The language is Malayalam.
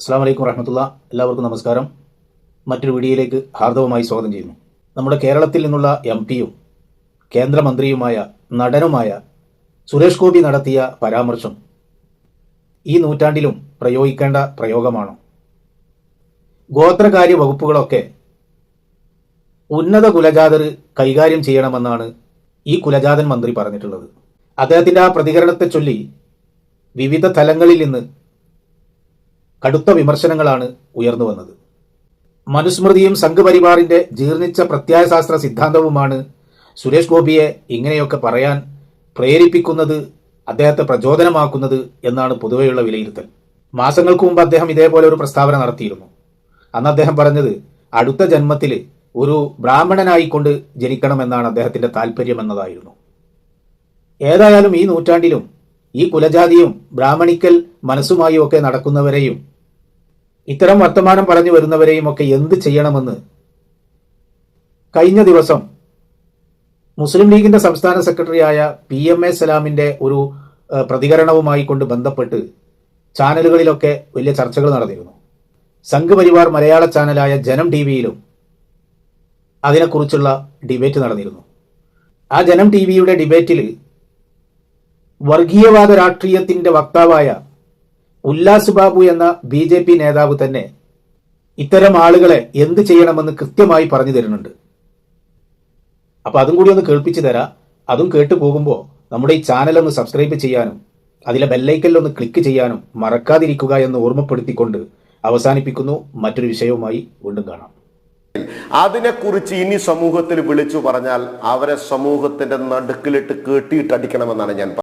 അസ്സാം വലൈക്കും വറഹമത്തുള്ള. എല്ലാവർക്കും നമസ്കാരം. മറ്റൊരു വീഡിയോയിലേക്ക് ഹാർദവമായി സ്വാഗതം ചെയ്യുന്നു. നമ്മുടെ കേരളത്തിൽ നിന്നുള്ള എം പിയും കേന്ദ്രമന്ത്രിയുമായ നടനുമായ സുരേഷ് ഗോപി നടത്തിയ പരാമർശം ഈ നൂറ്റാണ്ടിലും പ്രയോഗിക്കേണ്ട പ്രയോഗമാണ്. ഗോത്രകാര്യ വകുപ്പുകളൊക്കെ ഉന്നത കുലജാതർ കൈകാര്യം ചെയ്യണമെന്നാണ് ഈ കുലജാതൻ മന്ത്രി പറഞ്ഞിട്ടുള്ളത്. അദ്ദേഹത്തിന്റെ ആ പ്രതികരണത്തെ ചൊല്ലി വിവിധ തലങ്ങളിൽ നിന്ന് കടുത്ത വിമർശനങ്ങളാണ് ഉയർന്നു വന്നത്. മനുസ്മൃതിയും സംഘപരിവാറിന്റെ ജീർണിച്ച പ്രത്യയശാസ്ത്ര സിദ്ധാന്തവുമാണ് സുരേഷ് ഗോപിയെ ഇങ്ങനെയൊക്കെ പറയാൻ പ്രേരിപ്പിക്കുന്നത് അദ്ദേഹത്തെ പ്രചോദനമാക്കുന്നത് എന്നാണ് പൊതുവെയുള്ള വിലയിരുത്തൽ. മാസങ്ങൾക്ക് മുമ്പ് അദ്ദേഹം ഇതേപോലെ ഒരു പ്രസ്താവന നടത്തിയിരുന്നു. അന്ന് അദ്ദേഹം പറഞ്ഞത് അടുത്ത ജന്മത്തിൽ ഒരു ബ്രാഹ്മണനായിക്കൊണ്ട് ജനിക്കണമെന്നാണ് അദ്ദേഹത്തിന്റെ താല്പര്യം എന്നതായിരുന്നു. ഏതായാലും ഈ നൂറ്റാണ്ടിലും ഈ കുലജാതിയും ബ്രാഹ്മണിക്കൽ മനസ്സുമായും ഒക്കെ നടക്കുന്നവരെയും ഇത്തരം വർത്തമാനം പറഞ്ഞു വരുന്നവരെയും ഒക്കെ എന്ത് ചെയ്യണമെന്ന് കഴിഞ്ഞ ദിവസം മുസ്ലിം ലീഗിന്റെ സംസ്ഥാന സെക്രട്ടറിയായ പി എം എ സലാമിന്റെ ഒരു പ്രതികരണവുമായി കൊണ്ട് ബന്ധപ്പെട്ട് ചാനലുകളിലൊക്കെ വലിയ ചർച്ചകൾ നടന്നിരുന്നു. സംഘപരിവാർ മലയാള ചാനലായ ജനം ടി വിയിലും അതിനെക്കുറിച്ചുള്ള ഡിബേറ്റ് നടന്നിരുന്നു. ആ ജനം ടി വിയുടെ ഡിബേറ്റിൽ വർഗീയവാദ രാഷ്ട്രീയത്തിന്റെ വക്താവായ ഉല്ലാസ് ബാബു എന്ന ബി ജെ പി നേതാവ് തന്നെ ഇത്തരം ആളുകളെ എന്ത് ചെയ്യണമെന്ന് കൃത്യമായി പറഞ്ഞു തരുന്നുണ്ട്. അപ്പൊ അതും കൂടി ഒന്ന് കേൾപ്പിച്ചു തരാം. അതും കേട്ടു പോകുമ്പോൾ നമ്മുടെ ഈ ചാനൽ ഒന്ന് സബ്സ്ക്രൈബ് ചെയ്യാനും അതിലെ ബെല്ലൈക്കലിൽ ഒന്ന് ക്ലിക്ക് ചെയ്യാനും മറക്കാതിരിക്കുക എന്ന് ഓർമ്മപ്പെടുത്തിക്കൊണ്ട് അവസാനിപ്പിക്കുന്നു. മറ്റൊരു വിഷയവുമായി വീണ്ടും കാണാം. അതിനെക്കുറിച്ച് ഇനി സമൂഹത്തിൽ വിളിച്ചു പറഞ്ഞാൽ അവരെ സമൂഹത്തിന്റെ നടുക്കിലിട്ട് കേട്ടിയിട്ടടിക്കണമെന്നാണ് ഞാൻ